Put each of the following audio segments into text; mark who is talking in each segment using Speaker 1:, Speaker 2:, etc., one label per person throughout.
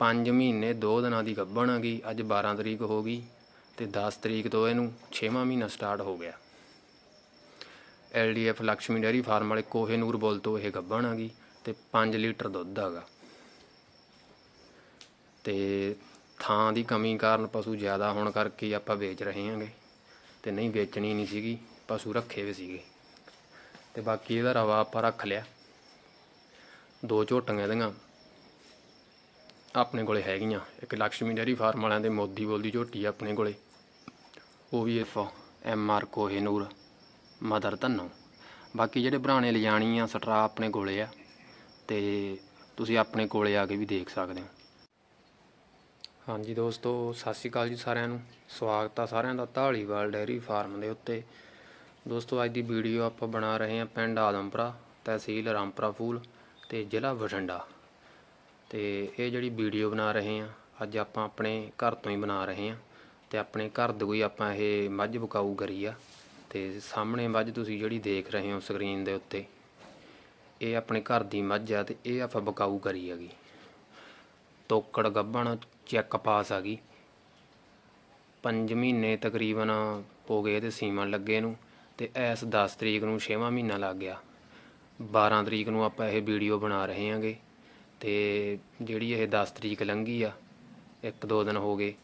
Speaker 1: 5 ਮਹੀਨੇ 2 ਦਿਨਾਂ ਦੀ ਗੱਭਣ ਹੈਗੀ ਅੱਜ 12 ਤਰੀਕ ਹੋ ਗਈ ਤੇ 10 ਤਰੀਕ ਤੋਂ ਇਹਨੂੰ 6ਵਾਂ ਮਹੀਨਾ ਸਟਾਰਟ ਹੋ ਗਿਆ। ਐਲਡੀਐਫ ਲక్ష్ਮੀ ਡੇਅਰੀ ਫਾਰਮ ਵਾਲੇ ਕੋਹੇਨੂਰ ਬੁੱਲ ਤੋਂ ਇਹ ਗੱਭਣ ਹੈਗੀ ਤੇ 5 ਲੀਟਰ ਦੁੱਧ ਹੈਗਾ। ਤੇ ਥਾਂ ਦੀ ਕਮੀ ਕਾਰਨ ਪਸ਼ੂ ਜ਼ਿਆਦਾ ਹੋਣ ਕਰਕੇ ਆਪਾਂ ਵੇਚ ਰਹੇ ਹਾਂਗੇ ਤੇ ਨਹੀਂ ਵੇਚਣੀ ਨਹੀਂ ਸੀਗੀ, ਪਸ਼ੂ ਰੱਖੇ ਵੀ ਸੀਗੇ। ਤੇ ਬਾਕੀ ਇਹਦਾ ਰਵਾ ਆਪਾਂ ਰੱਖ ਲਿਆ। ਦੋ ਝੋਟੀਆਂ ਇਹਦੀਆਂ। ਆਪਣੇ ਕੋਲੇ ਹੈਗੀਆਂ। ਇੱਕ ਲక్ష్ਮੀ ਡੇਅਰੀ ਫਾਰਮ ਵਾਲਿਆਂ ਦੇ ਮੋਦੀ ਬੋਲਦੀ ਝੋਟੀ ਆ ਆਪਣੇ ਕੋਲੇ। ਉਹ ਵੀ ਇਫ M R Kohinoor, mother Dhanno. ਬਾਕੀ ਜਿਹੜੇ ਭਰਾਣੇ ਲਿਜਾਣੀ ਆ, ਸਟਰਾ ਆਪਣੇ ਕੋਲੇ ਆ, ਤੇ ਤੁਸੀਂ ਆਪਣੇ ਕੋਲੇ ਆ ਕੇ ਵੀ ਦੇਖ ਸਕਦੇ ਹੋ। ਹਾਂਜੀ ਦੋਸਤੋ, ਸਤਿ ਸ਼੍ਰੀ ਅਕਾਲ ਜੀ ਸਾਰਿਆਂ ਨੂੰ। ਸਵਾਗਤ ਆ ਸਾਰਿਆਂ ਦਾ ਢਾਲੀਵਾਲ ਡੈਰੀ ਫਾਰਮ ਦੇ ਉੱਤੇ। ਦੋਸਤੋ, ਅੱਜ ਦੀ ਵੀਡੀਓ ਆਪਾਂ ਬਣਾ ਰਹੇ ਹਾਂ ਪਿੰਡ ਆਦਮਪੁਰਾ ਤਹਿਸੀਲ ਰਾਮਪੁਰਾ ਫੂਲ ਤੇ ਜ਼ਿਲ੍ਹਾ ਬਠਿੰਡਾ। ਤੇ ਇਹ ਜਿਹੜੀ ਵੀਡੀਓ ਬਣਾ ਰਹੇ ਹਾਂ, ਅੱਜ ਆਪਾਂ ਆਪਣੇ ਘਰ ਤੋਂ ਹੀ ਬਣਾ ਰਹੇ ਹਾਂ ਤੇ ਆਪਣੇ ਘਰ ਦੇ ਕੋਈ ਆਪਾਂ ਇਹ ਮੱਝ ਬਕਾਊ ਕਰੀ ਆ ਤੇ ਸਾਹਮਣੇ ਮੱਝ ਤੁਸੀਂ ਜਿਹੜੀ ਦੇਖ ਰਹੇ ਹੋ ਸਕਰੀਨ ਦੇ ਉੱਤੇ, ਇਹ ਆਪਣੇ ਘਰ ਦੀ ਮੱਝ ਆ ਤੇ ਇਹ ਆਪਾਂ ਬਕਾਊ ਕਰੀ ਹੈਗੀ। ਤੋਕੜ ਗੱਭਣ ਚੈੱਕ ਪਾਸ ਆ ਗਈ ਪੰਜ ਮਹੀਨੇ ਤਕਰੀਬਨ ਹੋ ਗਏ ਇਹਦੇ ਸੀਮਨ ਲੱਗੇ ਨੂੰ ਤੇ ਇਸ 10 ਤਰੀਕ ਨੂੰ 6ਵਾਂ ਮਹੀਨਾ ਲੱਗ ਗਿਆ। 12 ਤਰੀਕ ਨੂੰ ਆਪਾਂ ਇਹ ਵੀਡੀਓ ਬਣਾ ਰਹੇ ਹਾਂਗੇ। ਤੇ ਜਿਹੜੀ ਇਹ 10 ਤਰੀਕ ਲੰਘੀ ਆ, ਇੱਕ ਦੋ ਦਿਨ ਹੋ ਗਏ,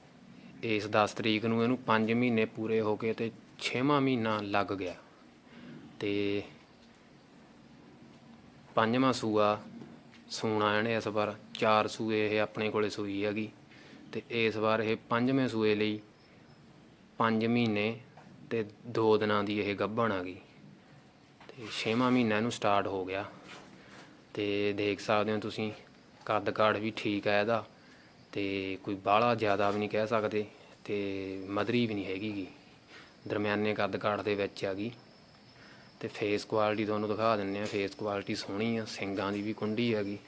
Speaker 1: ਇਸ 10 ਤਰੀਕ ਨੂੰ ਇਹਨੂੰ 5 ਮਹੀਨੇ ਪੂਰੇ ਹੋ ਕੇ ਤੇ 6ਵਾਂ ਮਹੀਨਾ ਲੱਗ ਗਿਆ। ਤੇ ਪੰਜਵਾਂ ਸੂਆ ਸੂਣਾ ਇਹਨੇ ਇਸ ਵਾਰ, ਚਾਰ ਸੂਏ ਇਹ ਆਪਣੇ ਕੋਲੇ ਸੂਈ ਹੈਗੀ ਤੇ ਇਸ ਵਾਰ ਇਹ ਪੰਜਵੇਂ ਸੂਏ ਲਈ 5 ਮਹੀਨੇ ਤੇ 2 ਦਿਨਾਂ ਦੀ ਇਹ ਗੱਭਣ ਆ ਗਈ। ਤੇ 6ਵਾਂ ਮਹੀਨਾ ਇਹਨੂੰ ਸਟਾਰਟ ਹੋ ਗਿਆ। ਤੇ ਦੇਖ ਸਕਦੇ ਹੋ ਤੁਸੀਂ ਕੱਦ ਕਾਠ ਵੀ ਠੀਕ ਹੈ ਇਹਦਾ ਤੇ ਕੋਈ ਬਾਹਲਾ ਜ਼ਿਆਦਾ ਵੀ ਨਹੀਂ ਕਹਿ ਸਕਦੇ ਤੇ ਮਧਰੀ ਵੀ ਨਹੀਂ ਹੈਗੀ ਗੀ। ਦਰਮਿਆਨੇ ਕੱਦ ਕਾਠ ਦੇ ਵਿੱਚ ਆ ਗਈ ਤੇ ਫੇਸ ਕੁਆਲਿਟੀ ਤੁਹਾਨੂੰ ਦਿਖਾ ਦਿੰਨੇ ਆ ਫੇਸ ਕੁਆਲਿਟੀ ਸੋਹਣੀ ਆ, ਸਿੰਗਾਂ ਦੀ ਵੀ ਕੁੰਡੀ ਹੈਗੀ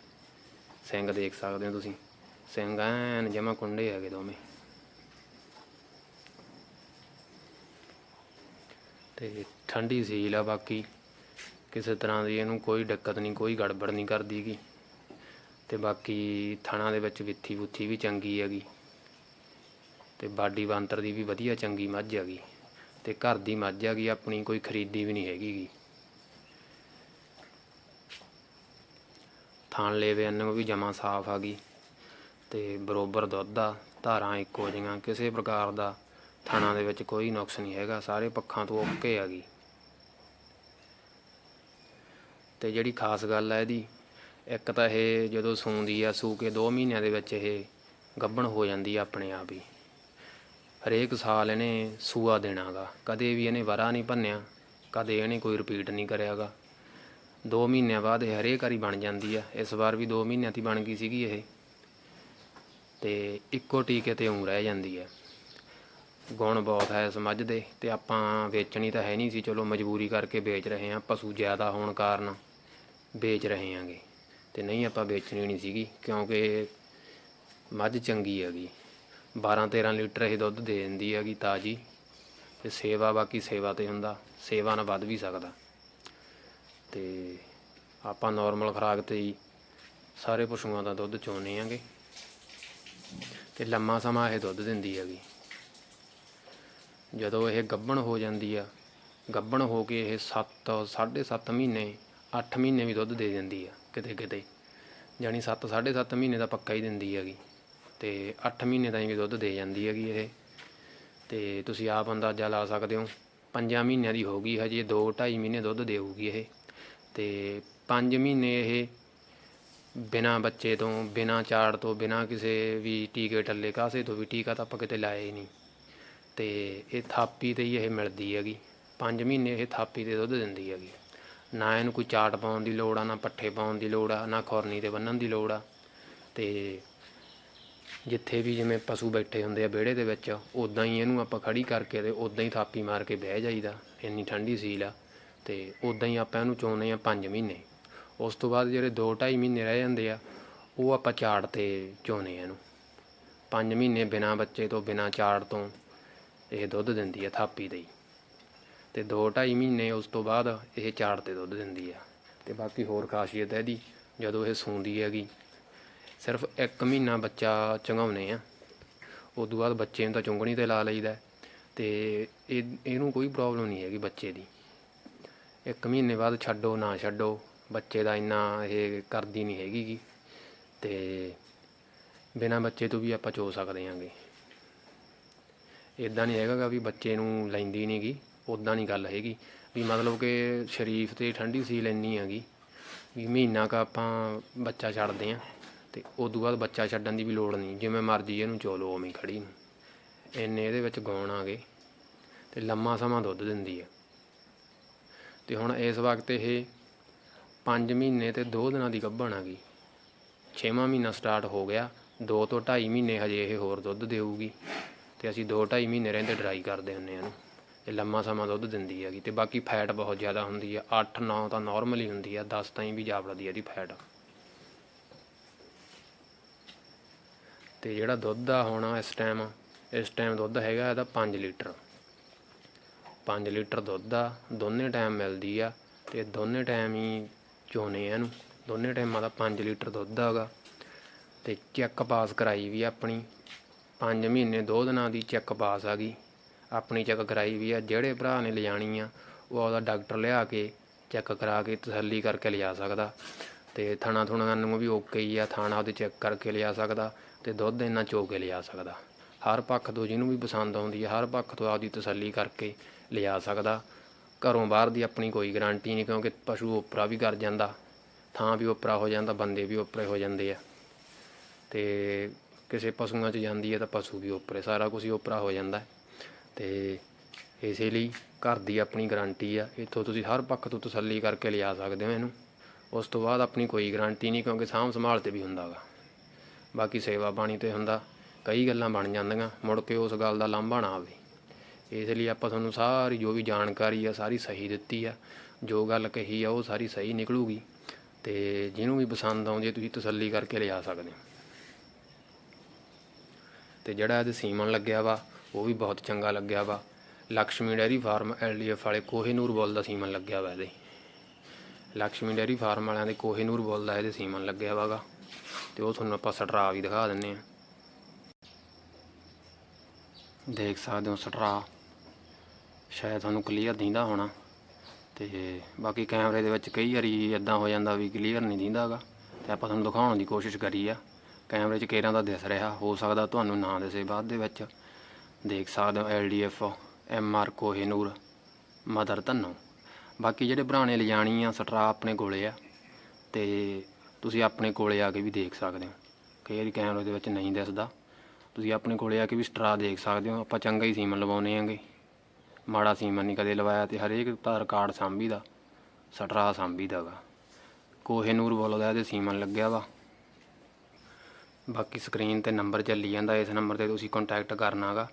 Speaker 1: ਸਿੰਗ ਦੇਖ ਸਕਦੇ ਹੋ ਤੁਸੀਂ। ਸਿੰਗ ਐਨ ਜਮਾ ਕੁੰਡੇ ਹੈਗੇ ਦੋਵੇਂ। ਤੇ ਠੰਡੀ ਸੀਲ ਆ ਬਾਕੀ। ਕਿਸੇ ਤਰ੍ਹਾਂ ਦੀ ਇਹਨੂੰ ਕੋਈ ਦਿੱਕਤ ਨਹੀਂ, ਕੋਈ ਗੜਬੜ ਨਹੀਂ ਕਰਦੀਗੀ ਤੇ ਬਾਕੀ ਥਣਾ ਦੇ ਵਿੱਚ ਵਿੱਥੀ ਬੁੱਥੀ ਵੀ ਚੰਗੀ ਹੈਗੀ। ਤੇ ਬਾਡੀ ਬਾਂਤਰ ਦੀ ਵੀ ਵਧੀਆ ਚੰਗੀ ਮੱਝ ਹੈਗੀ। ਤੇ ਘਰ ਦੀ ਮੱਝ ਹੈਗੀ, ਆਪਣੀ ਕੋਈ ਖਰੀਦੀ ਵੀ ਨਹੀਂ ਹੈਗੀ ਗੀ। ਥਾਣ ਲੇਵੇ ਅੰਨੂ ਵੀ ਜਮਾ ਸਾਫ਼ ਆ ਗਈ ਤੇ ਬਰੋਬਰ ਦੁੱਧ ਆ, ਧਾਰਾਂ ਇੱਕੋ ਜਿਹੀਆਂ, ਕਿਸੇ ਪ੍ਰਕਾਰ ਦਾ ਥਾਣਾ ਦੇ ਵਿੱਚ ਕੋਈ ਨੁਕਸ ਨਹੀਂ ਹੈਗਾ, ਸਾਰੇ ਪੱਖਾਂ ਤੋਂ ਓਕੇ ਆ ਗਈ ਤੇ ਜਿਹੜੀ ਖਾਸ ਗੱਲ ਹੈ ਇਹਦੀ ਇੱਕ ਤਾਂ ਇਹ ਜਦੋਂ ਸੂੰਦੀ ਆ, ਸੂ ਕੇ 2 ਮਹੀਨਿਆਂ ਦੇ ਵਿੱਚ ਇਹ ਗੱਭਣ ਹੋ ਜਾਂਦੀ ਆ ਆਪਣੇ ਆਪ ਹੀ। ਹਰੇਕ ਸਾਲ ਇਹਨੇ ਸੂਆ ਦੇਣਾਗਾ। ਕਦੇ ਵੀ ਇਹਨੇ ਵਰਾ ਨਹੀਂ ਭੰਨਿਆ, ਕਦੇ ਇਹਨੇ ਕੋਈ ਰਿਪੀਟ ਨਹੀਂ ਕਰਿਆਗਾ। 2 ਮਹੀਨਿਆਂ ਬਾਅਦ ਇਹ ਹਰੇਕ ਵਾਰੀ ਬਣ ਜਾਂਦੀ ਆ। ਇਸ ਵਾਰ ਵੀ 2 ਮਹੀਨਿਆਂ ਦੀ ਬਣ ਗਈ ਸੀਗੀ ਇਹ। ਤੇ ਇੱਕੋ ਟੀਕੇ ਤੇ ਉਂ ਰਹਿ ਜਾਂਦੀ ਹੈ ਗੁਣ ਬਹੁਤ ਹੈ ਇਸ ਮੱਝ ਦੇ, ਤੇ ਆਪਾਂ ਵੇਚਣੀ ਤਾਂ ਹੈ ਨਹੀਂ ਸੀ। ਚਲੋ ਮਜਬੂਰੀ ਕਰਕੇ ਵੇਚ ਰਹੇ ਹਾਂ, ਪਸ਼ੂ ਜ਼ਿਆਦਾ ਹੋਣ ਕਾਰਨ ਵੇਚ ਰਹੇ ਹਾਂਗੇ। ਤੇ ਨਹੀਂ ਆਪਾਂ ਵੇਚਣੀ ਨਹੀਂ ਸੀਗੀ, ਕਿਉਂਕਿ ਮੱਝ ਚੰਗੀ ਹੈਗੀ। 12 13 ਲੀਟਰ ਇਹ ਦੁੱਧ ਦੇ ਦਿੰਦੀ ਹੈਗੀ ਤਾਜੀ, ਤੇ ਸੇਵਾ ਬਾਕੀ ਸੇਵਾ ਤੇ ਹੁੰਦਾ, ਸੇਵਾ ਨਾਲ ਵੱਧ ਵੀ ਸਕਦਾ। ਤੇ ਆਪਾਂ ਨਾਰਮਲ ਖੁਰਾਕ ਤੇ ਹੀ ਸਾਰੇ ਪਸ਼ੂਆਂ ਦਾ ਦੁੱਧ ਚੋਣੇ ਆਂਗੇ ਤੇ ਲੰਮਾ ਸਮਾਂ ਇਹ ਦੁੱਧ ਦਿੰਦੀ ਹੈਗੀ। ਜਦੋਂ ਇਹ ਗੱਭਣ ਹੋ ਜਾਂਦੀ ਆ ਗੱਭਣ ਹੋ ਕੇ ਇਹ 7 7.5 ਮਹੀਨੇ 8 ਮਹੀਨੇ ਵੀ ਦੁੱਧ ਦੇ ਦਿੰਦੀ ਆ। ਕਿਤੇ ਕਿਤੇ ਜਾਨੀ 7 7.5 ਮਹੀਨੇ ਦਾ ਪੱਕਾ ਹੀ ਦਿੰਦੀ ਹੈਗੀ। ਤੇ 8 ਮਹੀਨੇ ਤਾਈਂ ਵੀ ਦੁੱਧ ਦੇ ਜਾਂਦੀ ਹੈਗੀ ਇਹ। ਤੇ ਤੁਸੀਂ ਆਪ ਅੰਦਾਜ਼ਾ ਲਾ ਸਕਦੇ ਹੋ 5 ਮਹੀਨਿਆਂ ਦੀ ਹੋ ਗਈ ਹਜੇ 2 2.5 ਮਹੀਨੇ ਦੁੱਧ ਦੇਊਗੀ ਇਹ। ਤੇ 5 ਮਹੀਨੇ ਇਹ ਬਿਨਾ ਬੱਚੇ ਤੋਂ, ਬਿਨਾ ਚਾੜ ਤੋਂ, ਬਿਨਾ ਕਿਸੇ ਵੀ ਟੀਕੇ ਟੱਲੇ ਕਾਸੇ ਤੋਂ ਵੀ ਟੀਕਾ ਤਾਂ ਆਪਾਂ ਕਿਤੇ ਲਾਇਆ ਹੀ ਨਹੀਂ। ਤੇ ਇਹ ਥਾਪੀ ਤੇ ਹੀ ਇਹ ਮਿਲਦੀ ਹੈਗੀ। 5 ਮਹੀਨੇ ਇਹ ਥਾਪੀ ਤੇ ਦੁੱਧ ਦਿੰਦੀ ਹੈਗੀ। ਨਾ ਇਹਨੂੰ ਕੋਈ ਚਾਟ ਪਾਉਣ ਦੀ ਲੋੜ ਆ, ਨਾ ਪੱਠੇ ਪਾਉਣ ਦੀ ਲੋੜ ਆ, ਨਾ ਖੁਰਨੀ ਤੇ ਬੰਨਣ ਦੀ ਲੋੜ ਆ। ਤੇ ਜਿੱਥੇ ਵੀ ਜਿਵੇਂ ਪਸ਼ੂ ਬੈਠੇ ਹੁੰਦੇ ਆ ਵਿਹੜੇ ਦੇ ਵਿੱਚ ਉਦਾਂ ਹੀ ਇਹਨੂੰ ਆਪਾਂ ਖੜੀ ਕਰਕੇ ਤੇ ਉਦਾਂ ਹੀ ਥਾਪੀ ਮਾਰ ਕੇ ਬਹਿ ਜਾਈਦਾ, ਇੰਨੀ ਠੰਡੀ ਸੀਲ ਆ। ਤੇ ਉਦਾਂ ਹੀ ਆਪਾਂ ਇਹਨੂੰ ਚੋਂਦੇ ਆ 5 ਮਹੀਨੇ। ਉਸ ਤੋਂ ਬਾਅਦ ਜਿਹੜੇ 2 2.5 ਮਹੀਨੇ ਰਹਿ ਜਾਂਦੇ ਆ, ਉਹ ਆਪਾਂ ਚਾੜ ਤੇ ਚੋਨੇ ਇਹਨੂੰ। 5 ਮਹੀਨੇ ਬਿਨਾ ਬੱਚੇ ਤੋਂ, ਬਿਨਾ ਚਾੜ ਤੋਂ ਇਹ ਦੁੱਧ ਦਿੰਦੀ ਆ ਥਾਪੀ ਦੇ ਹੀ। ਤੇ 2 2.5 ਮਹੀਨੇ ਉਸ ਤੋਂ ਬਾਅਦ ਇਹ ਚਾੜ ਤੇ ਦੁੱਧ ਦਿੰਦੀ ਆ। ਤੇ ਬਾਕੀ ਹੋਰ ਖਾਸੀਅਤ ਹੈ ਇਹਦੀ, ਜਦੋਂ ਇਹ ਸੂੰਦੀ ਹੈਗੀ, ਸਿਰਫ 1 ਮਹੀਨਾ ਬੱਚਾ ਚੰਗਾਉਨੇ ਆ। ਉਸ ਤੋਂ ਬਾਅਦ ਬੱਚੇ ਨੂੰ ਤਾਂ ਚੁੰਗਣੀ ਤੇ ਲਾ ਲਈਦਾ ਹੈ। ਤੇ ਇਹ, ਇਹਨੂੰ ਕੋਈ ਪ੍ਰੋਬਲਮ ਨਹੀਂ ਹੈਗੀ ਬੱਚੇ ਦੀ। ਇੱਕ ਮਹੀਨੇ ਬਾਅਦ ਛੱਡੋ, ਨਾ ਛੱਡੋ, ਬੱਚੇ ਦਾ ਇੰਨਾ ਇਹ ਕਰਦੀ ਨਹੀਂ ਹੈਗੀ ਗੀ। ਤੇ ਬਿਨਾਂ ਬੱਚੇ ਤੋਂ ਵੀ ਆਪਾਂ ਚੋ ਸਕਦੇ ਆਂਗੇ। ਇਦਾਂ ਨਹੀਂ ਹੈਗਾ ਵੀ ਬੱਚੇ ਨੂੰ ਲੈਂਦੀ ਨਹੀਂ ਗੀ ਉਦਾਂ ਨਹੀਂ ਗੱਲ ਹੈਗੀ ਵੀ ਮਤਲਬ ਕਿ ਸ਼ਰੀਫ ਤੇ ਠੰਡੀ ਸੀਲ ਇੰਨੀ ਹੈਗੀ ਵੀ ਮਹੀਨਾ ਕ ਆਪਾਂ ਬੱਚਾ ਛੱਡਦੇ ਆਂ ਤੇ ਉਸ ਤੋਂ ਬਾਅਦ ਬੱਚਾ ਛੱਡਣ ਦੀ ਵੀ ਲੋੜ ਨਹੀਂ, ਜਿਵੇਂ ਮਰਜ਼ੀ ਇਹਨੂੰ ਚੋਲੋ ਉਵੇਂ ਹੀ ਖੜੀ ਨੂੰ। ਇੰਨੇ ਇਹਦੇ ਵਿੱਚ ਗਾਉਣ ਆ ਗਏ ਤੇ ਲੰਮਾ ਸਮਾਂ ਦੁੱਧ ਦਿੰਦੀ ਹੈ। ਤੇ ਹੁਣ ਇਸ ਵਕਤ ਇਹ 5 ਮਹੀਨੇ ਤੇ 2 ਦਿਨਾਂ ਦੀ ਗੱਭਣ ਆ ਗਈ। 6ਵਾਂ ਮਹੀਨਾ ਸਟਾਰਟ ਹੋ ਗਿਆ 2 ਤੋਂ 2.5 ਮਹੀਨੇ ਹਜੇ ਇਹ ਹੋਰ ਦੁੱਧ ਦੇਊਗੀ ਤੇ ਅਸੀਂ 2 2.5 ਮਹੀਨੇ ਰਹਿੰਦੇ ਡਰਾਈ ਕਰਦੇ ਹੁੰਨੇ ਆ ਇਹਨੂੰ। ਇਹ ਲੰਮਾ ਸਮਾਂ ਦੁੱਧ ਦਿੰਦੀ ਹੈਗੀ ਤੇ ਬਾਕੀ ਫੈਟ ਬਹੁਤ ਜ਼ਿਆਦਾ ਹੁੰਦੀ ਆ 8 9 ਤਾਂ ਨਾਰਮਲ ਹੀ ਹੁੰਦੀ ਆ 10 ਤਾਈਂ ਵੀ ਜਾਪੜਦੀ ਆ ਇਹਦੀ ਫੈਟ। ਤੇ ਜਿਹੜਾ ਦੁੱਧ ਆ ਹੁਣ ਇਸ ਟਾਈਮ ਇਸ ਟਾਈਮ ਦੁੱਧ ਹੈਗਾ ਇਹਦਾ 5 ਲੀਟਰ। 5 ਲੀਟਰ ਦੁੱਧ ਆ ਦੋਨੇ ਟਾਈਮ ਮਿਲਦੀ ਆ ਤੇ ਦੋਨੇ ਟਾਈਮ ਹੀ ਚੋਨੇ ਆ ਇਹਨੂੰ। ਦੋਨੇ ਟਾਈਮਾਂ ਦਾ 5 ਲੀਟਰ ਦੁੱਧ ਆਗਾ ਤੇ ਚੈੱਕ ਪਾਸ ਕਰਾਈ ਵੀ ਆਪਣੀ। 5 ਮਹੀਨੇ 2 ਦਿਨਾਂ ਦੀ ਚੈੱਕ ਪਾਸ ਆ ਗਈ। ਆਪਣੀ ਚੈੱਕ ਕਰਾਈ ਵੀ ਆ, ਜਿਹੜੇ ਭਰਾ ਨੇ ਲਿਜਾਣੀ ਆ, ਉਹ ਆਪਦਾ ਡਾਕਟਰ ਲਿਆ ਕੇ ਚੈੱਕ ਕਰਾ ਕੇ ਤਸੱਲੀ ਕਰਕੇ ਲਿਜਾ ਸਕਦਾ। ਤੇ ਥਣਾ ਥੁਣਾ ਨੂੰ ਵੀ ਓਕੇ ਹੀ ਆ, ਥਾਣਾ ਉਹਦੇ ਚੈੱਕ ਕਰਕੇ ਲਿਜਾ ਸਕਦਾ ਤੇ ਦੁੱਧ ਇੰਨਾ ਚੋ ਕੇ ਲਿਜਾ ਸਕਦਾ। ਹਰ ਪੱਖ ਤੋਂ ਜਿਹਨੂੰ ਵੀ ਪਸੰਦ ਆਉਂਦੀ ਹੈ ਹਰ ਪੱਖ ਤੋਂ ਆਪਦੀ ਤਸੱਲੀ ਕਰਕੇ ਲਿਜਾ ਸਕਦਾ। ਘਰੋਂ ਬਾਹਰ ਦੀ ਆਪਣੀ ਕੋਈ ਗਾਰੰਟੀ ਨਹੀਂ, ਕਿਉਂਕਿ ਪਸ਼ੂ ਉਪਰਾ ਵੀ ਕਰ ਜਾਂਦਾ, ਥਾਂ ਵੀ ਉਪਰਾ ਹੋ ਜਾਂਦਾ, ਬੰਦੇ ਵੀ ਉਪਰੇ ਹੋ ਜਾਂਦੇ ਆ। ਤੇ ਕਿਸੇ ਪਸ਼ੂਆਂ 'ਚ ਜਾਂਦੀ ਹੈ ਤਾਂ ਪਸ਼ੂ ਵੀ ਉਪਰੇ ਸਾਰਾ ਕੁਝ ਹੀ ਉਪਰਾ ਹੋ ਜਾਂਦਾ। ਤੇ ਇਸੇ ਲਈ ਘਰ ਦੀ ਆਪਣੀ ਗਾਰੰਟੀ ਆ, ਇੱਥੋਂ ਤੁਸੀਂ ਹਰ ਪੱਖ ਤੋਂ ਤਸੱਲੀ ਕਰਕੇ ਲਿਆ ਸਕਦੇ ਹੋ ਇਹਨੂੰ। ਉਸ ਤੋਂ ਬਾਅਦ ਆਪਣੀ ਕੋਈ ਗਾਰੰਟੀ ਨਹੀਂ, ਕਿਉਂਕਿ ਸਾਂਭ ਸੰਭਾਲ ਤੇ ਵੀ ਹੁੰਦਾ ਗਾ ਬਾਕੀ ਸੇਵਾ ਪਾਣੀ ਤੇ ਹੁੰਦਾ, ਕਈ ਗੱਲਾਂ ਬਣ ਜਾਂਦੀਆਂ, ਮੁੜ ਕੇ ਉਸ ਗੱਲ ਦਾ ਲਾਂਭਾ ਨਾ ਆਵੇ। ਇਸ ਲਈ ਆਪਾਂ ਤੁਹਾਨੂੰ ਸਾਰੀ ਜੋ ਵੀ ਜਾਣਕਾਰੀ ਆ, ਸਾਰੀ ਸਹੀ ਦਿੱਤੀ ਆ। ਜੋ ਗੱਲ ਕਹੀ ਆ, ਉਹ ਸਾਰੀ ਸਹੀ ਨਿਕਲੂਗੀ। ਤੇ ਜਿਹਨੂੰ ਵੀ ਪਸੰਦ ਆਉਂਦੀ, ਤੁਸੀਂ ਤਸੱਲੀ ਕਰਕੇ ਲਿਆ ਸਕਦੇ ਹੋ। ਤੇ ਜਿਹੜਾ ਇਹਦੇ ਸੀਮਨ ਲੱਗਿਆ ਵਾ ਉਹ ਵੀ ਬਹੁਤ ਚੰਗਾ ਲੱਗਿਆ ਵਾ। ਲక్ష్ਮੀ ਡੈਰੀ ਫਾਰਮ ਐਲਡੀਐਫ ਵਾਲੇ ਕੋਹੇ ਨੂਰ ਬੋਲ ਦਾ ਸੀਮਨ ਲੱਗਿਆ ਵਾ ਇਹਦੇ। ਲక్ష్ਮੀ ਡੈਰੀ ਫਾਰਮ ਵਾਲਿਆਂ ਦੇ ਕੋਹੇ ਨੂਰ ਬੋਲ ਦਾ ਇਹਦੇ ਸੀਮਨ ਲੱਗਿਆ ਵਾਗਾ ਤੇ ਉਹ ਤੁਹਾਨੂੰ ਆਪਾਂ ਸਟਰਾ ਵੀ ਦਿਖਾ ਦਿੰਨੇ ਆ। ਦੇਖ ਸਕਦੇ ਹੋ ਸਟਰਾ। ਸ਼ਾਇਦ ਤੁਹਾਨੂੰ ਕਲੀਅਰ ਦਿੰਦਾ ਹੋਣਾ। ਤੇ ਬਾਕੀ ਕੈਮਰੇ ਦੇ ਵਿੱਚ ਕਈ ਵਾਰੀ ਇਦਾਂ ਹੋ ਜਾਂਦਾ ਵੀ ਕਲੀਅਰ ਨਹੀਂ ਦਿੰਦਾਗਾ ਤੇ ਆਪਾਂ ਤੁਹਾਨੂੰ ਦਿਖਾਉਣ ਦੀ ਕੋਸ਼ਿਸ਼ ਕਰੀ ਆ। ਕੈਮਰੇ 'ਚ ਕੇਰਾਂ ਦਾ ਦਿਸ ਰਿਹਾ, ਹੋ ਸਕਦਾ ਤੁਹਾਨੂੰ ਨਾ ਦਿਸੇ ਬਾਅਦ ਦੇ ਵਿੱਚ। ਦੇਖ ਸਕਦੇ ਹੋ LDF MR Kohinoor mother Dhanno. ਬਾਕੀ ਜਿਹੜੇ ਬਰਾਣੇ ਲਿਜਾਣੀ ਆ, ਸਟਰਾ ਆਪਣੇ ਕੋਲੇ ਆ, ਤੇ ਤੁਸੀਂ ਆਪਣੇ ਕੋਲੇ ਆ ਕੇ ਵੀ ਦੇਖ ਸਕਦੇ ਹੋ। ਕਈ ਵਾਰੀ ਕੈਮਰੇ ਦੇ ਵਿੱਚ ਨਹੀਂ ਦਿਸਦਾ। ਤੁਸੀਂ ਆਪਣੇ ਕੋਲੇ ਆ ਕੇ ਵੀ ਸਟਰਾ ਦੇਖ ਸਕਦੇ ਹੋ। ਆਪਾਂ ਚੰਗਾ ਹੀ ਸੀਮਨ ਲਵਾਉਨੇ ਆਂਗੇ। ਮਾੜਾ ਸੀਮਨ ਨਹੀਂ ਕਦੇ ਲਵਾਇਆ ਤੇ ਹਰੇਕ ਦਾ ਰਿਕਾਰਡ ਸਾਂਭੀ ਦਾ ਸਟਰਾ ਸਾਂਭੀ ਦਾਗਾ ਕੋਹੇਨੂਰ ਬੋਲਦਾ ਇਹਦੇ ਸੀਮਨ ਲੱਗਿਆ ਵਾ। ਬਾਕੀ ਸਕਰੀਨ ਤੇ ਨੰਬਰ ਚੱਲੀ ਜਾਂਦਾ, ਇਸ ਨੰਬਰ ਤੇ ਤੁਸੀਂ ਕੰਟੈਕਟ ਕਰਨਾਗਾ।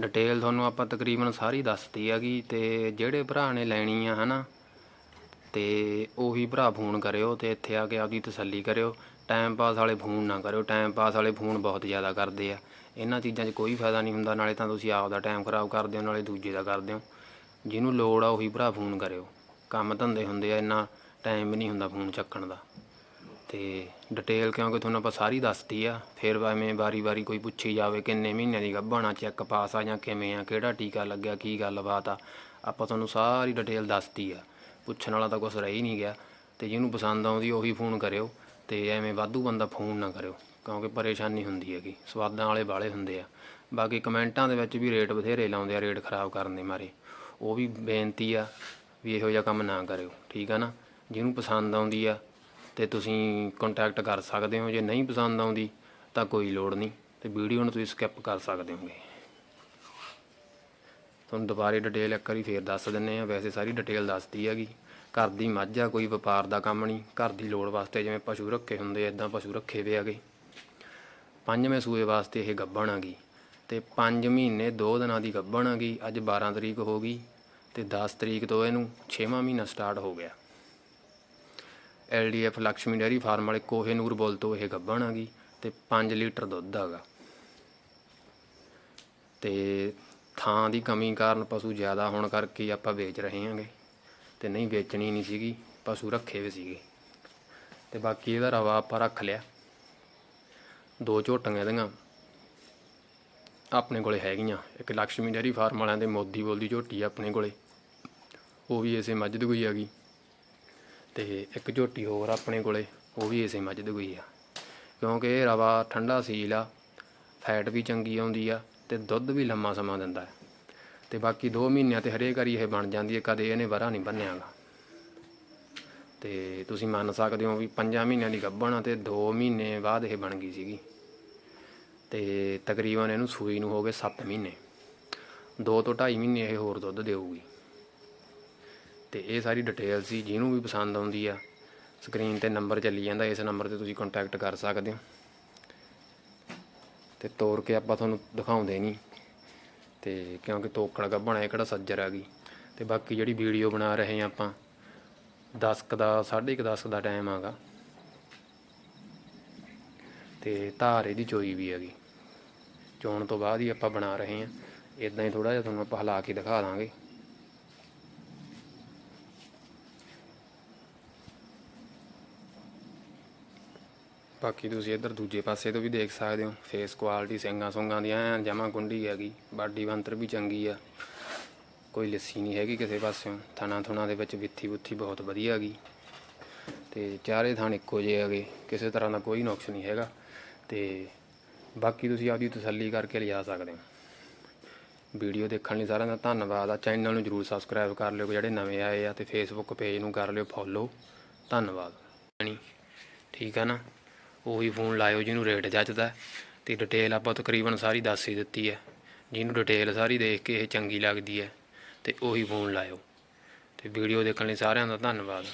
Speaker 1: ਡਿਟੇਲ ਤੁਹਾਨੂੰ ਆਪਾਂ ਤਕਰੀਬਨ ਸਾਰੀ ਦੱਸਤੀ ਹੈਗੀ ਤੇ ਜਿਹੜੇ ਭਰਾ ਨੇ ਲੈਣੀ ਆ ਹਨਾ, ਤੇ ਉਹੀ ਭਰਾ ਫੋਨ ਕਰਿਓ ਤੇ ਇੱਥੇ ਆ ਕੇ ਆਪਦੀ ਤਸੱਲੀ ਕਰਿਓ। ਟਾਈਮ ਪਾਸ ਵਾਲੇ ਫੋਨ ਨਾ ਕਰਿਓ ਟਾਈਮ ਪਾਸ ਵਾਲੇ ਫੋਨ ਬਹੁਤ ਜ਼ਿਆਦਾ ਕਰਦੇ ਆ। ਇਹਨਾਂ ਚੀਜ਼ਾਂ 'ਚ ਕੋਈ ਫਾਇਦਾ ਨਹੀਂ ਹੁੰਦਾ, ਨਾਲੇ ਤਾਂ ਤੁਸੀਂ ਆਪ ਦਾ ਟਾਈਮ ਖਰਾਬ ਕਰਦੇ ਹੋ, ਨਾਲੇ ਦੂਜੇ ਦਾ ਕਰਦੇ ਹੋ। ਜਿਹਨੂੰ ਲੋੜ ਆ ਉਹੀ ਭਰਾ ਫੋਨ ਕਰਿਓ। ਕੰਮ ਧੰਦੇ ਹੁੰਦੇ ਆ, ਇੰਨਾ ਟਾਈਮ ਵੀ ਨਹੀਂ ਹੁੰਦਾ ਫੋਨ ਚੱਕਣ ਦਾ। ਤੇ ਡਿਟੇਲ ਕਿਉਂਕਿ ਤੁਹਾਨੂੰ ਆਪਾਂ ਸਾਰੀ ਦੱਸਤੀ ਆ, ਫਿਰ ਐਵੇਂ ਵਾਰੀ-ਵਾਰੀ ਕੋਈ ਪੁੱਛੀ ਜਾਵੇ ਕਿੰਨੇ ਮਹੀਨਿਆਂ ਦੀ ਗੱਭਣਾ ਚੈੱਕ ਪਾਸ ਆ ਜਾਂ ਕਿਵੇਂ ਆ, ਕਿਹੜਾ ਟੀਕਾ ਲੱਗਿਆ, ਕੀ ਗੱਲਬਾਤ ਆ, ਆਪਾਂ ਤੁਹਾਨੂੰ ਸਾਰੀ ਡਿਟੇਲ ਦੱਸਤੀ ਆ। ਪੁੱਛਣ ਵਾਲਾ ਤਾਂ ਕੁਛ ਰਹੀ ਨਹੀਂ ਗਿਆ ਤੇ ਜਿਹਨੂੰ ਪਸੰਦ ਆਉਂਦੀ ਉਹੀ ਫੋਨ ਕਰਿਓ ਤੇ ਐਵੇਂ ਵਾਧੂ ਬੰਦਾ ਫੋਨ ਨਾ ਕਰਿਓ, ਕਿਉਂਕਿ ਪਰੇਸ਼ਾਨੀ ਹੁੰਦੀ ਹੈਗੀ, ਸਵਾਦਾਂ ਵਾਲੇ ਬਾਲੇ ਹੁੰਦੇ ਆ। ਬਾਕੀ ਕਮੈਂਟਾਂ ਦੇ ਵਿੱਚ ਵੀ ਰੇਟ ਬਥੇਰੇ ਲਾਉਂਦੇ ਆ ਰੇਟ ਖਰਾਬ ਕਰਨ ਦੇ ਮਾਰੇ, ਉਹ ਵੀ ਬੇਨਤੀ ਆ ਵੀ ਇਹੋ ਜਿਹਾ ਕੰਮ ਨਾ ਕਰਿਓ, ਠੀਕ ਆ ਨਾ? ਜਿਹਨੂੰ ਪਸੰਦ ਆਉਂਦੀ ਆ ਤੇ ਤੁਸੀਂ ਕੰਟੈਕਟ ਕਰ ਸਕਦੇ ਹੋ, ਜੇ ਨਹੀਂ ਪਸੰਦ ਆਉਂਦੀ, ਤਾਂ ਕੋਈ ਲੋੜ ਨਹੀਂ ਤੇ ਵੀਡੀਓ ਨੂੰ ਤੁਸੀਂ ਸਕਿਪ ਕਰ ਸਕਦੇ ਹੋਗੇ। ਤੁਹਾਨੂੰ ਦੁਬਾਰੇ ਡਿਟੇਲ ਇੱਕ ਵਾਰੀ ਫੇਰ ਦੱਸ ਦਿੰਨੇ ਆ ਵੈਸੇ ਸਾਰੀ ਡਿਟੇਲ ਦੱਸਦੀ ਹੈਗੀ। ਘਰ ਦੀ ਮੱਝ ਆ, ਕੋਈ ਵਪਾਰ ਦਾ ਕੰਮ ਨਹੀਂ। ਘਰ ਦੀ ਲੋੜ ਵਾਸਤੇ ਜਿਵੇਂ ਪਸ਼ੂ ਰੱਖੇ ਹੁੰਦੇ ਆ ਪਸ਼ੂ ਰੱਖੇ ਵੇ ਹੈਗੇ। ਪੰਜਵੇਂ ਸੂਏ ਵਾਸਤੇ ਇਹ ਗੱਭਣ ਆ ਗਈ ਤੇ 5 ਮਹੀਨੇ 2 ਦਿਨਾਂ ਦੀ ਗੱਭਣ ਆ ਗਈ ਅੱਜ 12 ਤਰੀਕ ਹੋ ਗਈ ਤੇ 10 ਤਰੀਕ ਤੋਂ ਇਹਨੂੰ 6ਵਾਂ ਮਹੀਨਾ ਸਟਾਰਟ ਹੋ ਗਿਆ। ਐਲਡੀਐਫ ਲక్ష్ਮੀ ਡੈਰੀ ਫਾਰਮ ਵਾਲੇ ਕੋਹੇ ਨੂਰ ਬੋਲ ਤੋਂ ਇਹ ਗੱਬਣ ਆ ਗਈ ਤੇ 5 ਲੀਟਰ ਦੁੱਧ ਆਗਾ। ਤੇ ਥਾਂ ਦੀ ਕਮੀ ਕਾਰਨ ਪਸ਼ੂ ਜ਼ਿਆਦਾ ਹੋਣ ਕਰਕੇ ਆਪਾਂ ਵੇਚ ਰਹੇ ਹਾਂਗੇ ਤੇ ਨਹੀਂ ਵੇਚਣੀ ਨਹੀਂ ਸੀਗੀ, ਪਸ਼ੂ ਰੱਖੇ ਵੀ ਸੀਗੇ। ਤੇ ਬਾਕੀ ਇਹਦਾ ਰਵਾ ਆਪਾਂ ਰੱਖ ਲਿਆ। ਦੋ ਝੋਟੀਆਂ ਇਹਦੀਆਂ ਆਪਣੇ ਕੋਲੇ ਹੈਗੀਆਂ। ਇੱਕ ਲక్ష్ਮੀ ਡੈਰੀ ਫਾਰਮ ਵਾਲਿਆਂ ਦੇ ਮੋਦੀ ਬੋਲਦੀ ਝੋਟੀ ਆਪਣੇ ਕੋਲੇ। ਉਹ ਵੀ ਇਸੇ ਮੱਝ ਦੀ ਕੋਈ ਆ ਗਈ। ਤੇ ਇੱਕ ਝੋਟੀ ਹੋਰ ਆਪਣੇ ਕੋਲੇ, ਉਹ ਵੀ ਇਸੇ ਮੱਝ ਦੀ ਕੋਈ ਆ। ਕਿਉਂਕਿ ਇਹ ਰਵਾ ਠੰਡਾ ਸੀਲ ਆ, ਫੈਟ ਵੀ ਚੰਗੀ ਆਉਂਦੀ ਆ ਤੇ ਦੁੱਧ ਵੀ ਲੰਮਾ ਸਮਾਂ ਦਿੰਦਾ ਹੈ। ਤੇ ਬਾਕੀ 2 ਮਹੀਨਿਆਂ ਤੇ ਹਰੇਕ ਵਾਰੀ ਇਹ ਬਣ ਜਾਂਦੀ ਹੈ, ਕਦੇ ਇਹਨੇ ਵਰਾ ਨਹੀਂ ਬੰਨਿਆਗਾ। ਤੇ ਤੁਸੀਂ ਮੰਨ ਸਕਦੇ ਹੋ ਵੀ 5 ਮਹੀਨਿਆਂ ਦੀ ਗੱਭਣ ਆ ਤੇ 2 ਮਹੀਨੇ ਬਾਅਦ ਇਹ ਬਣ ਗਈ ਸੀਗੀ। ਤੇ ਤਕਰੀਬਨ ਇਹਨੂੰ ਸੂਈ ਨੂੰ ਹੋ ਗਏ 7 ਮਹੀਨੇ। 2 ਤੋਂ 2.5 ਮਹੀਨੇ ਇਹ ਹੋਰ ਦੁੱਧ ਦੇਊਗੀ। ਤੇ ਇਹ ਸਾਰੀ ਡਿਟੇਲ ਸੀ, ਜਿਹਨੂੰ ਵੀ ਪਸੰਦ ਆਉਂਦੀ ਆ ਸਕਰੀਨ ਤੇ ਨੰਬਰ ਚੱਲੀ ਜਾਂਦਾ, ਇਸ ਨੰਬਰ ਤੇ ਤੁਸੀਂ ਕੰਟੈਕਟ ਕਰ ਸਕਦੇ ਹੋ। ਤੇ ਤੋੜ ਕੇ ਆਪਾਂ ਤੁਹਾਨੂੰ ਦਿਖਾਉਂਦੇ ਨਹੀਂ। ਤੇ ਕਿਉਂਕਿ ਤੋਕੜ ਗੱਭਣ ਹੈ ਕਿਹੜਾ ਸੱਜਰ ਆ ਗਈ। ਤੇ ਬਾਕੀ ਜਿਹੜੀ ਵੀਡੀਓ ਬਣਾ ਰਹੇ ਹਾਂ ਆਪਾਂ 10 ਕੁ ਦਾ 10:30 10 ਦਾ ਟਾਈਮ ਆਗਾ। ਤੇ ਧਾਰ ਇਹਦੀ ਚੋਈ ਵੀ ਹੈਗੀ। ਚੋਣ ਤੋਂ ਬਾਅਦ ਹੀ ਆਪਾਂ ਬਣਾ ਰਹੇ ਹਾਂ। ਇਦਾਂ ਹੀ ਥੋੜਾ ਜਿਹਾ ਤੁਹਾਨੂੰ ਆਪਾਂ ਹਿਲਾ ਕੇ ਦਿਖਾ ਦਾਂਗੇ। ਬਾਕੀ ਤੁਸੀਂ ਇੱਧਰ ਦੂਜੇ ਪਾਸੇ ਤੋਂ ਵੀ ਦੇਖ ਸਕਦੇ ਹੋ। ਫੇਸ ਕੁਆਲਿਟੀ ਸਿੰਘਾਂ ਸੁੰਗਾਂ ਦੀ ਐਨ ਜਮਾ ਗੁੰਡੀ ਹੈਗੀ। ਬਾਡੀ ਬੰਤਰ ਵੀ ਚੰਗੀ ਆ। ਕੋਈ ਲੱਸੀ ਨਹੀਂ ਹੈਗੀ ਕਿਸੇ ਪਾਸਿਓਂ। ਥਣਾ ਥੁਣਾ ਦੇ ਵਿੱਚ ਵਿੱਥੀ ਬੁੱਥੀ ਬਹੁਤ ਵਧੀਆ ਹੈਗੀ। ਤੇ ਚਾਰੇ ਥਣ ਇੱਕੋ ਜਿਹੇ ਹੈਗੇ। ਕਿਸੇ ਤਰ੍ਹਾਂ ਦਾ ਕੋਈ ਨੁਕਸ ਨਹੀਂ ਹੈਗਾ। ਤੇ ਬਾਕੀ ਤੁਸੀਂ ਆਪਦੀ ਤਸੱਲੀ ਕਰਕੇ ਲਿਜਾ ਸਕਦੇ ਹੋ। ਵੀਡੀਓ ਦੇਖਣ ਲਈ ਸਾਰਿਆਂ ਦਾ ਧੰਨਵਾਦ ਆ। ਚੈਨਲ ਨੂੰ ਜਰੂਰ ਸਬਸਕ੍ਰਾਈਬ ਕਰ ਲਿਓ। ਜਿਹੜੇ ਨਵੇਂ ਆਏ ਆ ਤੇ ਫੇਸਬੁੱਕ ਪੇਜ ਨੂੰ ਕਰ ਲਿਓ। ਫੋਲੋ ਧੰਨਵਾਦ। ਠੀਕ ਆ ਨਾ? ਉਹੀ ਫੋਨ ਲਾਇਓ ਜਿਹਨੂੰ ਰੇਟ ਜੱਜਦਾ ਤੇ ਡਿਟੇਲ ਆਪਾਂ ਤਕਰੀਬਨ ਸਾਰੀ ਦੱਸ ਹੀ ਦਿੱਤੀ ਹੈ। ਜਿਹਨੂੰ ਡਿਟੇਲ ਸਾਰੀ ਦੇਖ ਕੇ ਇਹ ਚੰਗੀ ਲੱਗਦੀ ਹੈ, ਤੇ ਉਹੀ ਫੋਨ ਲਾਇਓ। ਤੇ ਵੀਡੀਓ ਦੇਖਣ ਲਈ ਸਾਰਿਆਂ ਦਾ ਧੰਨਵਾਦ।